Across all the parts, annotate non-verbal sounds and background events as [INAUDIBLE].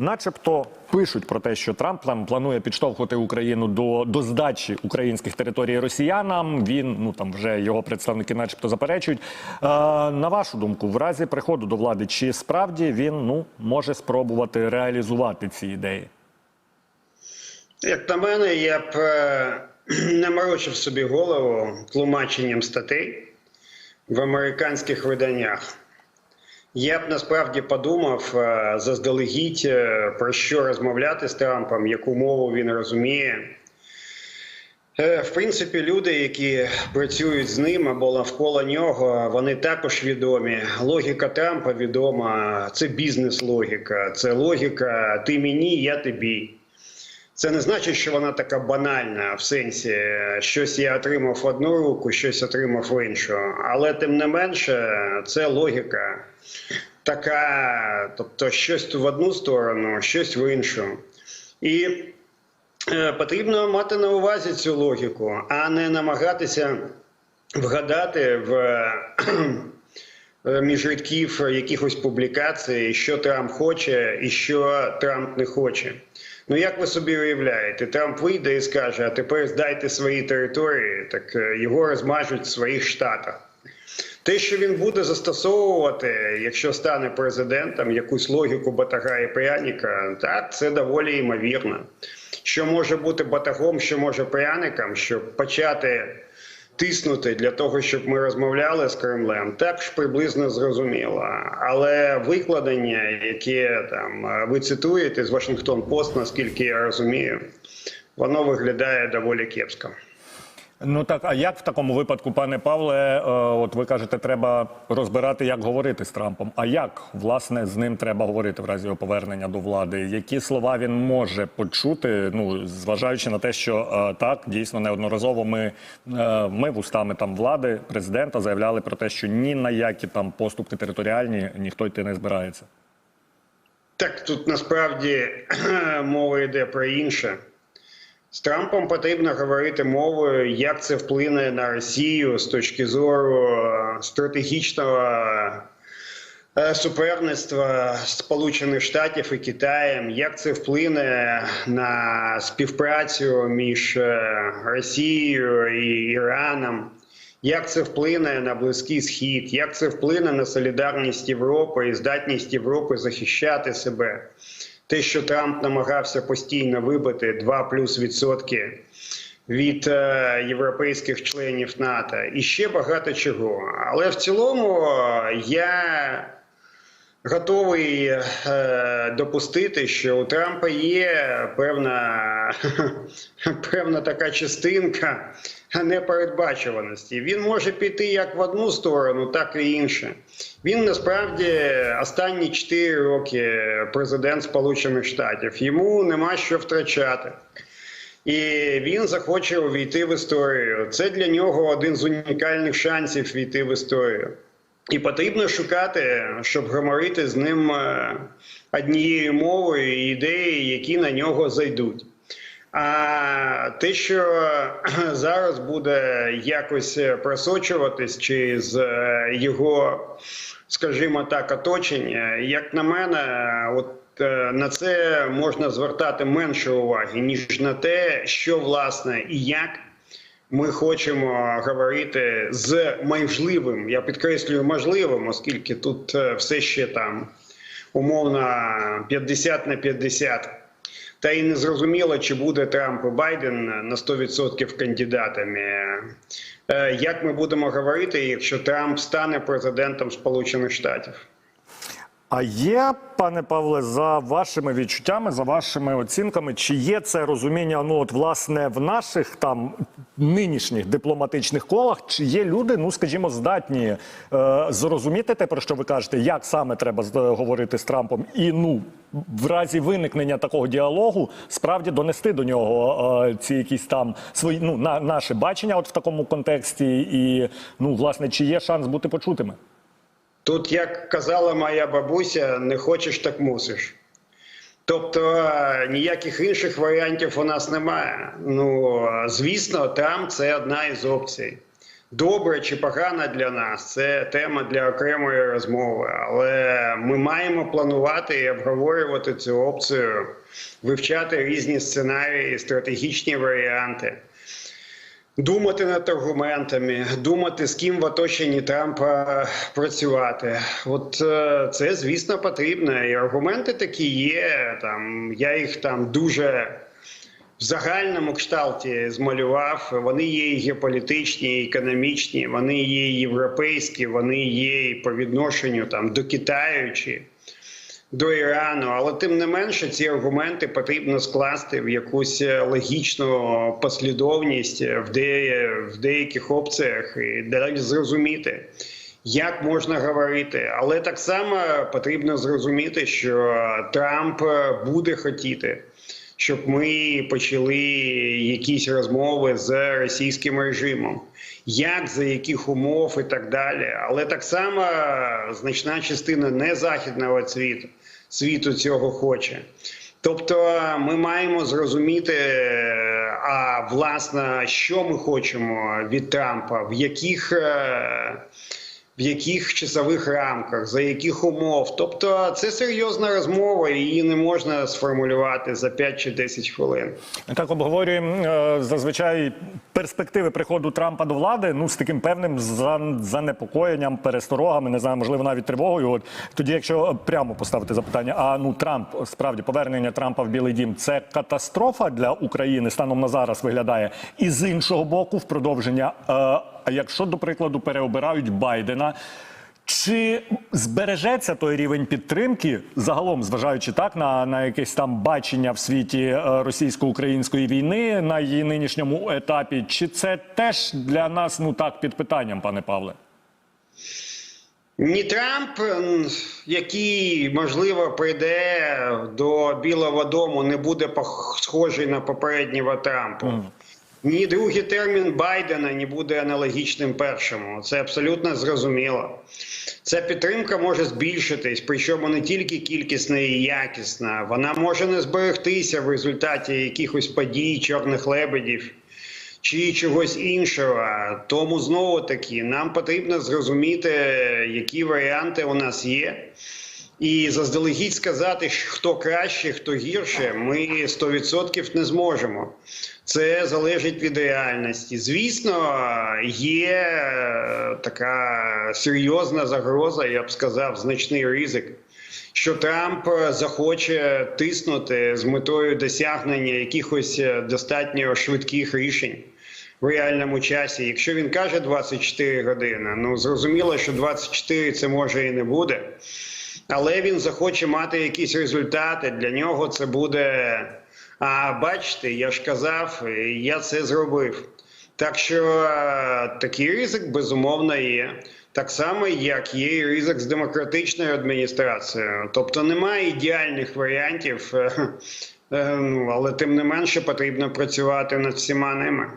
начебто, пишуть про те, що Трамп планує підштовхувати Україну до, до здачі українських територій росіянам. Він ну там вже його представники, начебто, заперечують. Е, на вашу думку, в разі приходу до влади, чи справді він ну може спробувати реалізувати ці ідеї? Як на мене, я б е, не морочив собі голову тлумаченням статей в американських виданнях. Я б насправді подумав е, заздалегідь е, про що розмовляти з Трампом, яку мову він розуміє. Е, В принципі, люди, які працюють з ним або навколо нього, вони також відомі. Логіка Трампа відома. Це бізнес-логіка, це логіка ти мені, я тобі. Це не значить, що вона така банальна в сенсі щось я отримав в одну руку, щось отримав в іншу. Але тим не менше, це логіка така, тобто щось в одну сторону, щось в іншу. І е, потрібно мати на увазі цю логіку, а не намагатися вгадати в е, між рядків якихось публікацій, що Трамп хоче і що Трамп не хоче. Ну як ви собі уявляєте, Трамп вийде і скаже: а тепер здайте свої території, так е, його розмажуть в своїх штатах. Те, що він буде застосовувати, якщо стане президентом, якусь логіку батага і пряника, так це доволі ймовірно. Що може бути батагом, що може пряником, щоб почати тиснути для того, щоб ми розмовляли з Кремлем, також приблизно зрозуміло. Але викладення, яке там ви цитуєте з Вашингтон Пост, наскільки я розумію, воно виглядає доволі кепсько. Ну так, а як в такому випадку, пане Павле, е, от ви кажете, треба розбирати, як говорити з Трампом. А як власне з ним треба говорити в разі його повернення до влади? Які слова він може почути? Ну зважаючи на те, що е, так дійсно неодноразово ми, е, ми вустами там влади президента заявляли про те, що ні на які там поступки територіальні ніхто йти не збирається. Так тут насправді мова йде про інше. З Трампом потрібно говорити мовою, як це вплине на Росію з точки зору е, стратегічного е, суперництва Сполучених Штатів і Китаєм, як це вплине на співпрацю між е, Росією і Іраном, як це вплине на Близький Схід, як це вплине на солідарність Європи і здатність Європи захищати себе те, що Трамп намагався постійно вибити 2 плюс відсотки від е, європейських членів НАТО, і ще багато чого. Але в цілому е, я готовий е, допустити, що у Трампа є певна, [LAUGHS] певна така частинка непередбачуваності. Він може піти як в одну сторону, так і інше. Він насправді останні 4 роки президент Сполучених Штатів. Йому нема що втрачати. І він захоче увійти в історію. Це для нього один з унікальних шансів війти в історію. І потрібно шукати, щоб говорити з ним е, однією мовою і ідеї, які на нього зайдуть. А те, що [CLEARS THROAT] зараз буде якось просочуватись через е, його, скажімо так, оточення, як на мене, от е, на це можна звертати менше уваги, ніж на те, що власне і як ми хочемо говорити з можливим, я підкреслюю можливим, оскільки тут е, все ще там умовно 50 на 50. Та й не зрозуміло, чи буде Трамп і Байден на 100% кандидатами. Е, Як ми будемо говорити, якщо Трамп стане президентом Сполучених Штатів? А є, пане Павле, за вашими відчуттями, за вашими оцінками, чи є це розуміння? Ну от власне в наших там нинішніх дипломатичних колах, чи є люди, ну скажімо, здатні е, зрозуміти те, про що ви кажете, як саме треба з- говорити з Трампом, і ну в разі виникнення такого діалогу справді донести до нього е, ці якісь там свої ну на наше бачення, от в такому контексті, і ну власне, чи є шанс бути почутими? Тут, як казала моя бабуся, не хочеш, так мусиш. Тобто е, ніяких інших варіантів у нас немає. Ну, звісно, Трамп це одна із опцій. добра чи погана для нас, це тема для окремої розмови. Але ми маємо планувати і обговорювати цю опцію, вивчати різні сценарії, стратегічні варіанти. Думати над аргументами, думати, з ким в оточенні Трампа працювати. От е, це, звісно, потрібно. І аргументи такі є. Там я їх там дуже в загальному кшталті змалював. Вони є і геополітичні, і економічні, вони є європейські, вони є і по відношенню там до Китаю чи до Ірану, але тим не менше ці аргументи потрібно скласти в якусь е, логічну послідовність в, де, в деяких опціях і далі зрозуміти. Як можна говорити, але так само потрібно зрозуміти, що Трамп буде хотіти, щоб ми почали якісь розмови з російським режимом, як за яких умов і так далі. Але так само значна частина незахідного світу світу цього хоче. Тобто ми маємо зрозуміти, а власне, що ми хочемо від Трампа, в яких. Е, В яких часових рамках, за яких умов, тобто це серйозна розмова, її не можна сформулювати за 5 чи 10 хвилин. Так обговорюємо е, зазвичай перспективи приходу Трампа до влади. Ну з таким певним занепокоєнням, пересторогами, не знаю, можливо, навіть тривогою. От тоді, якщо прямо поставити запитання, а ну Трамп справді повернення Трампа в Білий Дім це катастрофа для України станом на зараз виглядає, і з іншого боку, в продовження. А якщо до прикладу переобирають Байдена. Чи збережеться той рівень підтримки загалом, зважаючи так на, на якесь там бачення в світі е, російсько-української війни на її нинішньому етапі? Чи це теж для нас ну так під питанням, пане Павле? Ні Трамп, який можливо прийде до Білого Дому, не буде схожий на попереднього Трампа. Ні другий термін Байдена не буде аналогічним першому. Це абсолютно зрозуміло. Ця підтримка може збільшитись, причому не тільки кількісна і якісна, вона може не зберегтися в результаті якихось подій, чорних лебедів чи чогось іншого. Тому знову таки нам потрібно зрозуміти, які варіанти у нас є. І заздалегідь сказати, хто краще, хто гірше, ми 100% не зможемо. Це залежить від реальності. Звісно, є е, така серйозна загроза, я б сказав, значний ризик, що Трамп захоче тиснути з метою досягнення якихось е, достатньо швидких рішень. В реальному часі, якщо він каже 24 години, ну зрозуміло, що 24 це може і не буде, але він захоче мати якісь результати. Для нього це буде. А бачите, я ж казав, я це зробив. Так що е, такий ризик безумовно є. Так само, як є ризик з демократичною адміністрацією. Тобто немає ідеальних варіантів, е, е, ну, але тим не менше потрібно працювати над всіма ними.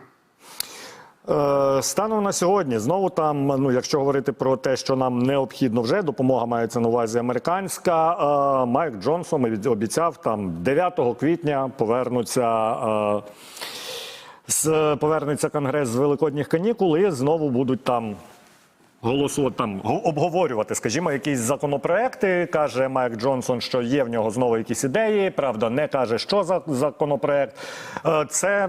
Е, Станом на сьогодні знову там, ну якщо говорити про те, що нам необхідно вже допомога мається на увазі американська. е, Майк Джонсон обіцяв там 9 квітня повернуться. е, з повернеться конгрес з великодніх канікул і знову будуть там голосувати там обговорювати, скажімо, якісь законопроекти. Каже Майк Джонсон, що є в нього знову якісь ідеї. Правда, не каже, що за законопроект. Це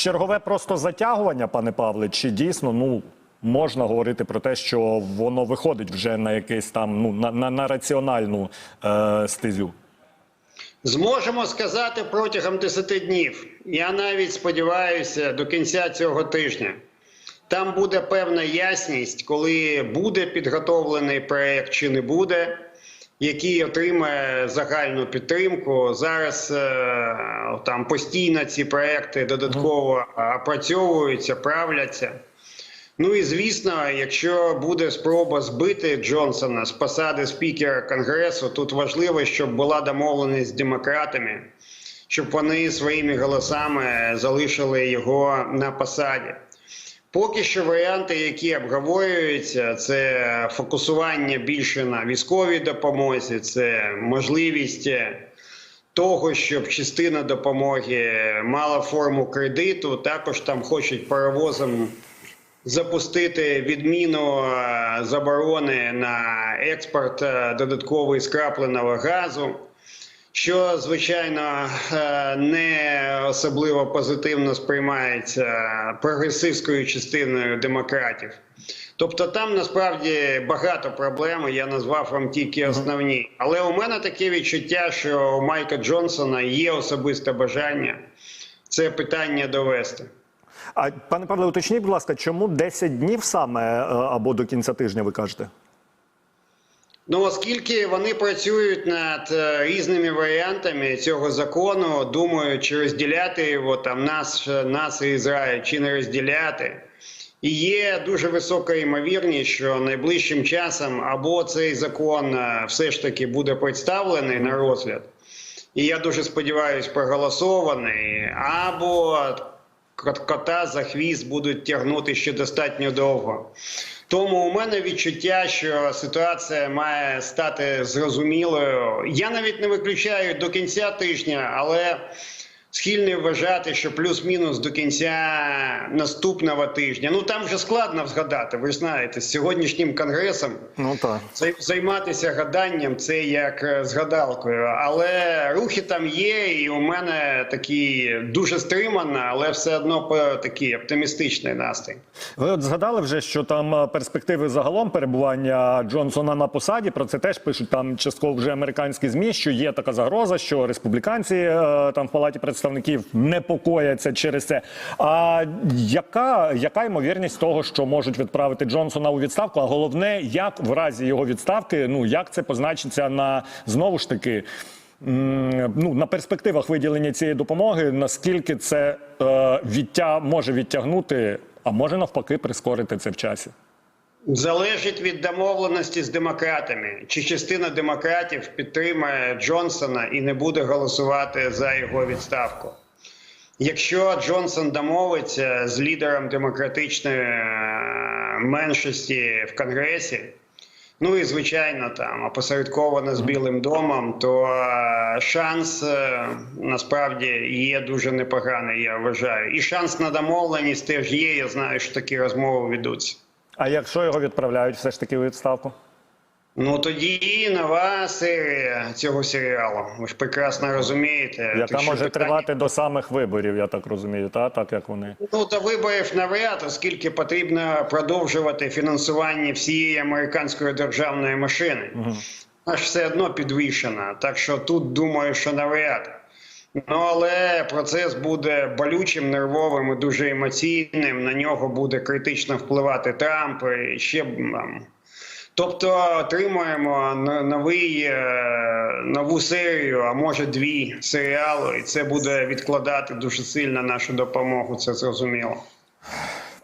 чергове просто затягування, пане Павле. Чи дійсно ну можна говорити про те, що воно виходить вже на якийсь там ну на, на, на раціональну е, стезю? Зможемо сказати протягом 10 днів. Я навіть сподіваюся до кінця цього тижня. Там буде певна ясність, коли буде підготовлений проект чи не буде, який отримає загальну підтримку. Зараз е, там постійно ці проекти додатково опрацьовуються, правляться. Ну і звісно, якщо буде спроба збити Джонсона з посади спікера Конгресу, тут важливо, щоб була домовленість з демократами, щоб вони своїми голосами залишили його на посаді. Поки що варіанти, які обговорюються, це фокусування більше на військовій допомозі, це можливість е, того, щоб частина допомоги мала форму кредиту. Також там хочуть паровозом запустити відміну е, заборони на експорт е, додаткової скрапленого газу, що звичайно е, не особливо позитивно сприймається прогресивською частиною демократів. Тобто там насправді багато проблем. Я назвав вам тільки основні. Але у мене таке відчуття, що у Майка Джонсона є особисте бажання це питання довести. А пане Павле, уточніть, будь ласка, чому 10 днів саме е, або до кінця тижня ви кажете? Ну, оскільки вони працюють над е, різними варіантами цього закону, думаю, чи розділяти його там нас, нас і Ізраїль, чи не розділяти. І є дуже висока ймовірність, що найближчим часом або цей закон е, все ж таки буде представлений на розгляд, і я дуже сподіваюся, проголосований, або кота за хвіст будуть тягнути ще достатньо довго. Тому у мене відчуття, що ситуація має стати зрозумілою. Я навіть не виключаю до кінця тижня, але схильний вважати, що плюс-мінус до кінця наступного тижня. Ну там вже складно згадати. Ви ж знаєте, з сьогоднішнім конгресом Ну так. займатися гаданням це як е, з гадалкою. Але рухи там є, і у мене такі дуже стримана, але все одно по- такий оптимістичний настрій. Ви от згадали вже, що там е, перспективи загалом перебування Джонсона на посаді. Про це теж пишуть там частково вже американські змі. Що є така загроза, що республіканці е, там в палаті представників непокояться через це. А яка, яка ймовірність того, що можуть відправити Джонсона у відставку? А головне, як в разі його відставки, ну як це позначиться на знову ж таки. Ну, на перспективах виділення цієї допомоги, наскільки це е, відтя може відтягнути, а може навпаки прискорити це в часі. Залежить від домовленості з демократами. Чи частина демократів підтримає Джонсона і не буде голосувати за його відставку? Якщо Джонсон домовиться з лідером демократичної е, меншості в Конгресі, ну і звичайно там опосередковано з Білим домом, то е, шанс е, насправді є дуже непоганий, я вважаю. І шанс на домовленість теж є. Я знаю, що такі розмови ведуться. А якщо його відправляють все ж таки у відставку? Ну тоді нова серія цього серіалу. Ви ж прекрасно розумієте. Яка Так може питання- тривати до самих виборів, я так розумію, та так як вони. Ну до виборів навряд, оскільки потрібно продовжувати фінансування всієї американської державної машини. Аж все одно підвішена. Так що тут думаю, що навряд. Ну але процес буде болючим, нервовим і дуже емоційним. На нього буде критично впливати Трамп і ще там. Тобто отримуємо новий, е, нову серію, а може дві серіалу, і це буде відкладати дуже сильно нашу допомогу. Це зрозуміло.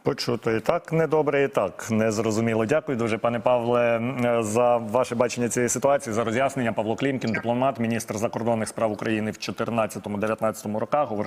Почуто і так недобре, і так незрозуміло. Дякую дуже, пане Павле, е, за ваше бачення цієї ситуації, за роз'яснення. Павло Клімкін, дипломат, міністр закордонних справ України в 2014-2019 роках.